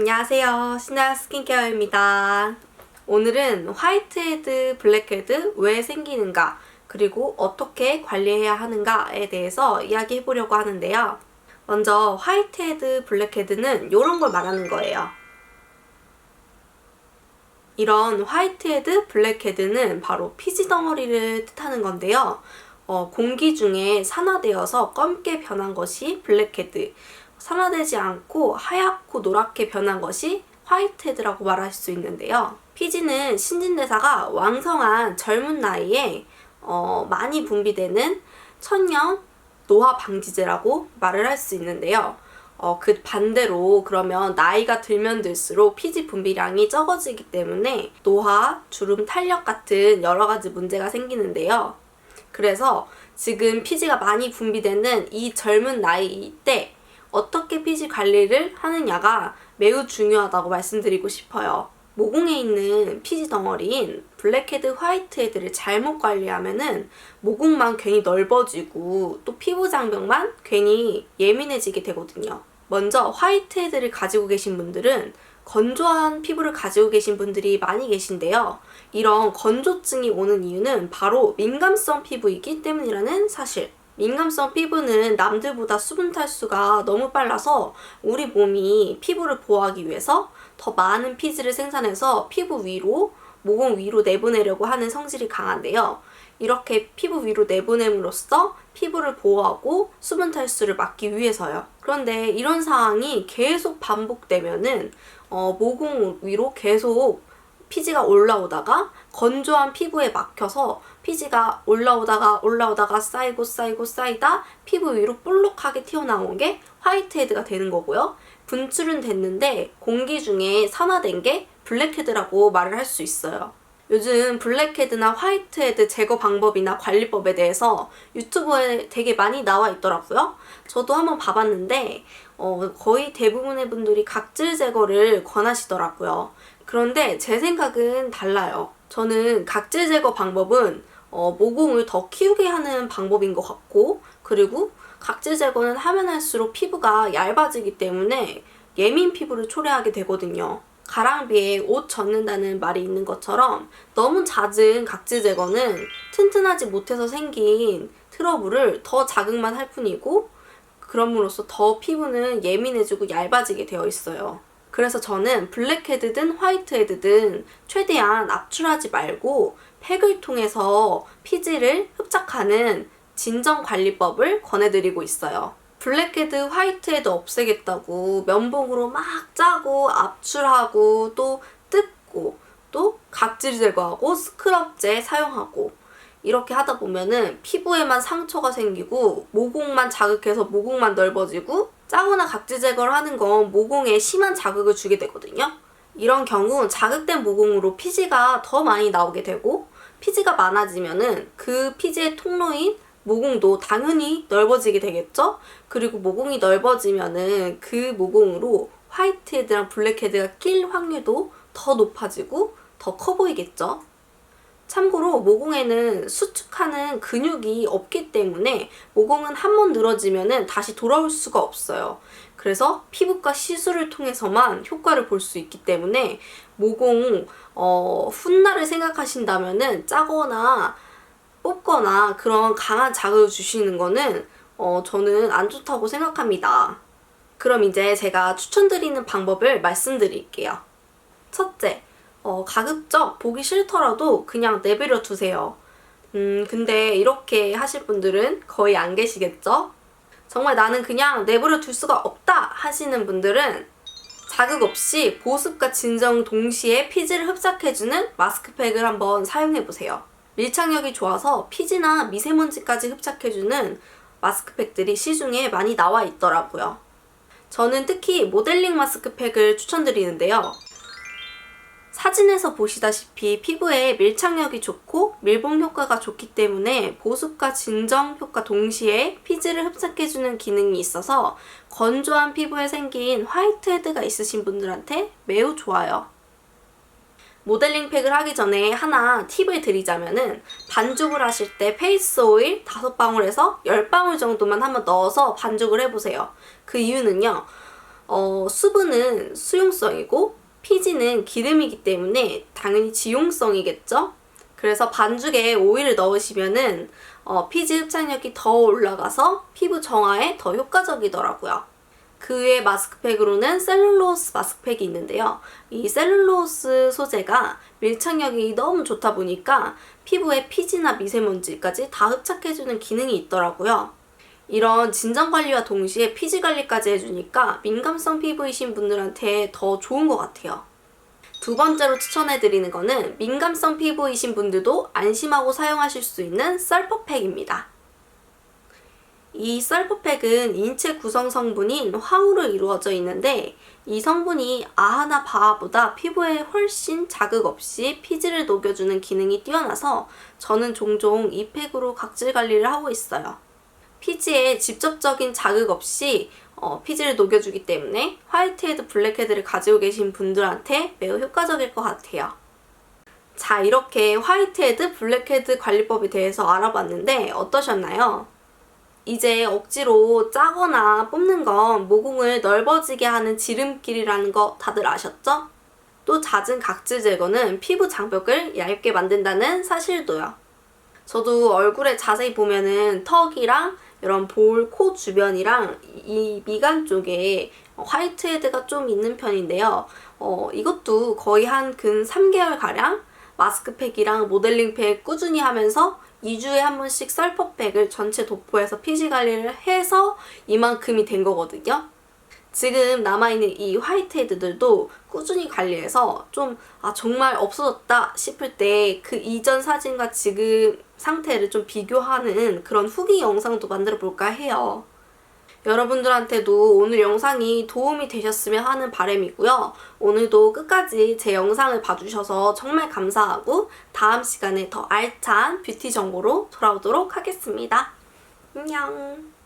안녕하세요. 신나 스킨케어입니다. 오늘은 화이트헤드, 블랙헤드 왜 생기는가, 그리고 어떻게 관리해야 하는가에 대해서 이야기해 보려고 하는데요. 먼저 화이트헤드, 블랙헤드는 이런 걸 말하는 거예요. 이런 화이트헤드, 블랙헤드는 바로 피지 덩어리를 뜻하는 건데요. 어, 공기 중에 산화되어서 검게 변한 것이 블랙헤드, 산화되지 않고 하얗고 노랗게 변한 것이 화이트헤드라고 말할 수 있는데요. 피지는 신진대사가 왕성한 젊은 나이에 어, 많이 분비되는 천연 노화 방지제라고 말을 할 수 있는데요. 어, 그 반대로 그러면 나이가 들면 들수록 피지 분비량이 적어지기 때문에 노화, 주름 탄력 같은 여러 가지 문제가 생기는데요. 그래서 지금 피지가 많이 분비되는 이 젊은 나이 때 어떻게 피지 관리를 하느냐가 매우 중요하다고 말씀드리고 싶어요. 모공에 있는 피지 덩어리인 블랙헤드, 화이트헤드를 잘못 관리하면은 모공만 괜히 넓어지고 또 피부 장벽만 괜히 예민해지게 되거든요. 먼저 화이트헤드를 가지고 계신 분들은 건조한 피부를 가지고 계신 분들이 많이 계신데요. 이런 건조증이 오는 이유는 바로 민감성 피부이기 때문이라는 사실. 민감성 피부는 남들보다 수분 탈수가 너무 빨라서 우리 몸이 피부를 보호하기 위해서 더 많은 피지를 생산해서 피부 위로, 모공 위로 내보내려고 하는 성질이 강한데요. 이렇게 피부 위로 내보냄으로써 피부를 보호하고 수분 탈수를 막기 위해서요. 그런데 이런 상황이 계속 반복되면은 어, 모공 위로 계속 피지가 올라오다가 건조한 피부에 막혀서 피지가 올라오다가 올라오다가 쌓이고 쌓이고 쌓이다 피부 위로 볼록하게 튀어나온 게 화이트헤드가 되는 거고요. 분출은 됐는데 공기 중에 산화된 게 블랙헤드라고 말을 할 수 있어요. 요즘 블랙헤드나 화이트헤드 제거 방법이나 관리법에 대해서 유튜브에 되게 많이 나와 있더라고요. 저도 한번 봐봤는데 어, 거의 대부분의 분들이 각질 제거를 권하시더라고요. 그런데 제 생각은 달라요. 저는 각질 제거 방법은 어, 모공을 더 키우게 하는 방법인 것 같고 그리고 각질 제거는 하면 할수록 피부가 얇아지기 때문에 예민 피부를 초래하게 되거든요. 가랑비에 옷 젖는다는 말이 있는 것처럼 너무 잦은 각질 제거는 튼튼하지 못해서 생긴 트러블을 더 자극만 할 뿐이고 그럼으로써 더 피부는 예민해지고 얇아지게 되어 있어요. 그래서 저는 블랙헤드든 화이트헤드든 최대한 압출하지 말고 팩을 통해서 피지를 흡착하는 진정 관리법을 권해드리고 있어요. 블랙헤드, 화이트헤드 없애겠다고 면봉으로 막 짜고 압출하고 또 뜯고 또 각질 제거하고 스크럽제 사용하고 이렇게 하다 보면은 피부에만 상처가 생기고 모공만 자극해서 모공만 넓어지고 짜거나 각질 제거를 하는 건 모공에 심한 자극을 주게 되거든요. 이런 경우 자극된 모공으로 피지가 더 많이 나오게 되고 피지가 많아지면은 그 피지의 통로인 모공도 당연히 넓어지게 되겠죠? 그리고 모공이 넓어지면은 그 모공으로 화이트헤드랑 블랙헤드가 낄 확률도 더 높아지고 더 커 보이겠죠? 참고로 모공에는 수축하는 근육이 없기 때문에 모공은 한 번 늘어지면 다시 돌아올 수가 없어요. 그래서 피부과 시술을 통해서만 효과를 볼 수 있기 때문에 모공 어, 훗날을 생각하신다면 짜거나 뽑거나 그런 강한 자극을 주시는 거는 어, 저는 안 좋다고 생각합니다. 그럼 이제 제가 추천드리는 방법을 말씀드릴게요. 첫째, 어, 가급적 보기 싫더라도 그냥 내버려 두세요. 음, 근데 이렇게 하실 분들은 거의 안 계시겠죠? 정말 나는 그냥 내버려 둘 수가 없다 하시는 분들은 자극 없이 보습과 진정 동시에 피지를 흡착해주는 마스크팩을 한번 사용해보세요. 밀착력이 좋아서 피지나 미세먼지까지 흡착해주는 마스크팩들이 시중에 많이 나와 있더라고요. 저는 특히 모델링 마스크팩을 추천드리는데요. 사진에서 보시다시피 피부에 밀착력이 좋고 밀봉 효과가 좋기 때문에 보습과 진정 효과 동시에 피지를 흡착해주는 기능이 있어서 건조한 피부에 생긴 화이트헤드가 있으신 분들한테 매우 좋아요. 모델링 팩을 하기 전에 하나 팁을 드리자면은 반죽을 하실 때 페이스 오일 5방울에서 10방울 정도만 한번 넣어서 반죽을 해보세요. 그 이유는요. 어, 수분은 수용성이고 피지는 기름이기 때문에 당연히 지용성이겠죠? 그래서 반죽에 오일을 넣으시면은 어, 피지 흡착력이 더 올라가서 피부 정화에 더 효과적이더라고요. 그 외에 마스크팩으로는 셀룰로스 마스크팩이 있는데요. 이 셀룰로스 소재가 밀착력이 너무 좋다 보니까 피부에 피지나 미세먼지까지 다 흡착해주는 기능이 있더라고요. 이런 진정 관리와 동시에 피지 관리까지 해주니까 민감성 피부이신 분들한테 더 좋은 것 같아요. 두 번째로 추천해드리는 거는 민감성 피부이신 분들도 안심하고 사용하실 수 있는 썰퍼팩입니다. 이 썰퍼팩은 인체 구성 성분인 황으로 이루어져 있는데 이 성분이 아하나 바하보다 피부에 훨씬 자극 없이 피지를 녹여주는 기능이 뛰어나서 저는 종종 이 팩으로 각질 관리를 하고 있어요. 피지에 직접적인 자극 없이 어, 피지를 녹여주기 때문에 화이트헤드, 블랙헤드를 가지고 계신 분들한테 매우 효과적일 것 같아요. 자, 이렇게 화이트헤드, 블랙헤드 관리법에 대해서 알아봤는데 어떠셨나요? 이제 억지로 짜거나 뽑는 건 모공을 넓어지게 하는 지름길이라는 거 다들 아셨죠? 또 잦은 각질 제거는 피부 장벽을 얇게 만든다는 사실도요. 저도 얼굴에 자세히 보면은 턱이랑 이런 볼, 코 주변이랑 이 미간 쪽에 화이트헤드가 좀 있는 편인데요. 어, 이것도 거의 한 근 3개월 가량 마스크팩이랑 모델링팩 꾸준히 하면서 2주에 한 번씩 썰퍼팩을 전체 도포해서 피지 관리를 해서 이만큼이 된 거거든요. 지금 남아있는 이 화이트헤드들도 꾸준히 관리해서 좀, 아, 정말 없어졌다 싶을 때 그 이전 사진과 지금 상태를 좀 비교하는 그런 후기 영상도 만들어 볼까 해요. 여러분들한테도 오늘 영상이 도움이 되셨으면 하는 바람이고요. 오늘도 끝까지 제 영상을 봐주셔서 정말 감사하고 다음 시간에 더 알찬 뷰티 정보로 돌아오도록 하겠습니다. 안녕.